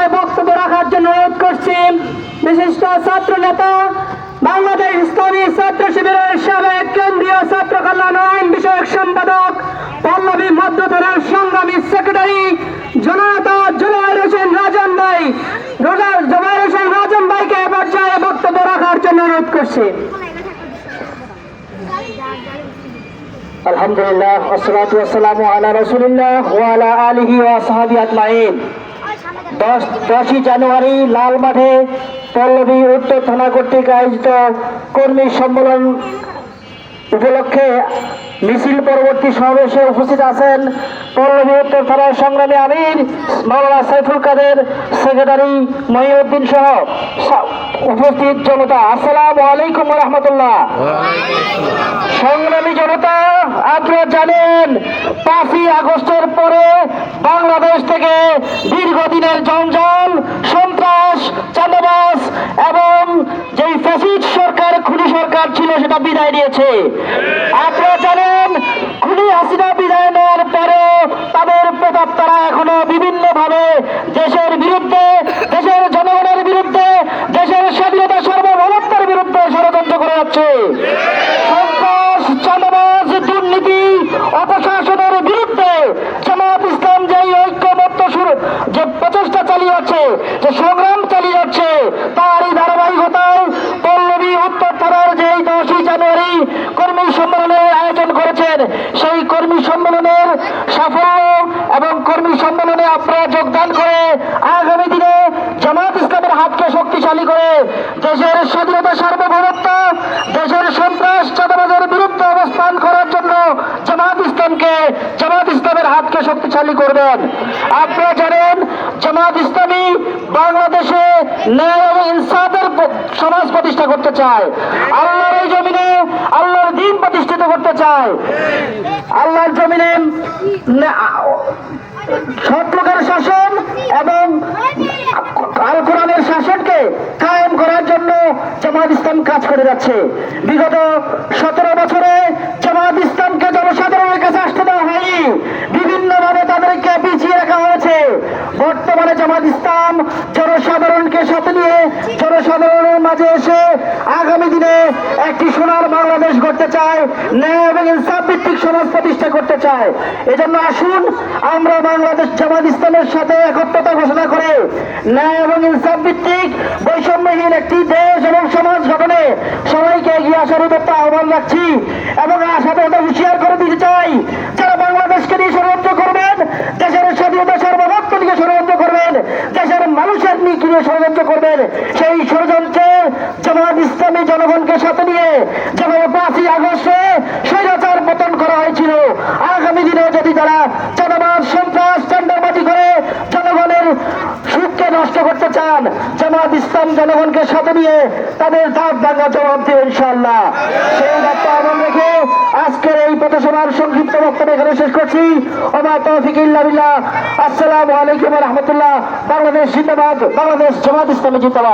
পর্যায়ে বক্তব্য রাখার জন্য অনুরোধ করছি। বিশিষ্ট ছাত্র নেতা বাংলাদেশ ইসলামী ছাত্র শিবিরের সাবেক কেন্দ্রীয় ছাত্র কল্যাণ আইন বিষয়ক সম্পাদক, পল্লবী মধ্যতরের সংগ্রামী সেক্রেটারি জনতা জুবাইর হোসেন রাজন ভাই। রোজা জুবাইর হোসেন রাজন ভাইকে পর্যায়ে বক্তব্য রাখার জন্য অনুরোধ করছি। আলহামদুলিল্লাহ আসসালাতু ওয়াসসালামু আলা রাসূলিল্লাহ ওয়া আলা আলিহি ওয়া সাহবি আজমাইন। দশ দশই জানুয়ারি লাল মাঠে পল্লবী উত্তর থানা কর্তৃক আয়োজিত কর্মী সম্মেলন উপলক্ষে মিছিল পরবর্তী সমাবেশে উপস্থিত আছেন পল্লবী উত্তর থানার সংগ্রামী আমির মাওলানা সাইফুল কাদের সেক্রেটারি মহিউদ্দিন সহ উপস্থিত জনতা। আসসালামু আলাইকুম রহমতুল্লাহ। সংগ্রামী জনতা আপনারা জানেন, পাঁচই আগস্টের পরে বাংলাদেশ থেকে দীর্ঘদিনের জঞ্জল, সন্ত্রাস চাঁদাবাস এবং যেই ফ্যাসিড সরকার, খুনি সরকার ছিল সেটা বিদায় নিয়েছে। আপনারা জানেন, খুনি হাসিনা বিদায় নেওয়ার পরে তাদের প্রতাপ তারা এখনও বিভিন্ন ভাবে দেশের বিরুদ্ধে দেশের জনগণের বিরুদ্ধে দেশের স্বাধীনতা সার্বভৌমত্বের বিরুদ্ধে ষড়যন্ত্র করে যাচ্ছে সন্ত্রাস চাঁদাবাজ দুর্নীতি অপশাসনের বিরুদ্ধে জামাত ইসলাম যে এই ঐক্যবদ্ধ শুরু যে প্রচেষ্টা চালিয়ে যাচ্ছে যে সংগ্রাম চালিয়ে যাচ্ছে তারই ধারাবাহিকতায় পল্লবী উত্তর থানার যে এই দশই জানুয়ারি কর্মী সম্মেলনের আয়োজন করেছেন সেই কর্মী সম্মেলনের সাফল্য এবং কর্মী সম্মেলনে আপনারা যোগদান করে আগামী দিনে জামাত ইসলামের হাতকে শক্তিশালী করে দেশের স্বাধীনতা সার্বভৌমত্ব, দেশের সন্ত্রাস চাঁদাবাজের বিরুদ্ধে অবস্থান করার জন্য জামাত ইসলামকে, জামাত ইসলামের হাতকে শক্তিশালী করবেন। আপনারা জানেন, জামাত ইসলামী বাংলাদেশে ন্যায় এবং ইনসাফের সমাজ প্রতিষ্ঠা করতে চায়। আল্লাহর এই জমিনে আল্লাহর দিন প্রতিষ্ঠিত করতে চায় আল্লাহর জমিনে শাসন এবং কোরআনের শাসনকে কায়েম করার জন্য জামাত ইসলাম কাজ করে যাচ্ছে। বিগত সতেরো বছরে জামাত ইসলামকে জনসাধারণের কাছে আসতে দেওয়া হয়নি। বিভিন্নভাবে তাদেরকে পিছিয়ে রাখা হয়েছে। বর্তমানে জামাত ইসলাম জনসাধারণকে সাথে নিয়ে জনসাধারণের মাঝে এসে আগামী দিনে একটি সোনার বাংলাদেশ গড়তে চায়, ন্যায় এবং ইনসাফ ভিত্তিক সমাজ প্রতিষ্ঠা করতে চায়। এজন্য আসুন, আমরা বাংলাদেশ জামাত ইসলামের সাথে একত্রতা ঘোষণা করে ন্যায় এবং ইনসাফ ভিত্তিক বৈষম্যহীন একটি দেশ এবং সমাজ গঠনে সবাইকে এগিয়ে আসার উদ্যোক্তা আহ্বান রাখছি এবং সাথে হুঁশিয়ার করে দিতে চাই, যারা বাংলাদেশকে নিয়ে ষড়যন্ত্র করবেন, দেশের স্বাধীনতা সার্বভৌমত্ব নিয়ে ষড়যন্ত্র করবেন দেশের কি নিয়ে নিয়ে ষড়যন্ত্র করবেন? সেই ষড়যন্ত্রে জামাত ইসলামী জনগণকে সাথে নিয়ে যেভাবে পাঁচই আগস্টে স্বৈরাচার পতন করা হয়েছিল আগামী দিনে যদি তারা চাঁদাবাদ সন্ত্রাস টেন্ডারবাজি করে জনগণের সুখকে চান। জামাত ইসলাম জনগণকে সাথে নিয়ে তাদের দাগ দাঙ্গা জবাব দেবে ইনশাল্লাহ সেই দায়িত্ব আহ্বান রেখে আজকের এই পথসভার সংক্ষিপ্ত বক্তব্য এখানে শেষ করছি। ওমা তৌফিক ইল্লাবিল্লাহ আসসালামু আলাইকুম রহমতুল্লাহ। বাংলাদেশ জিন্দাবাদ। বাংলাদেশ জামাত ইসলামী জিন্দাবাদ।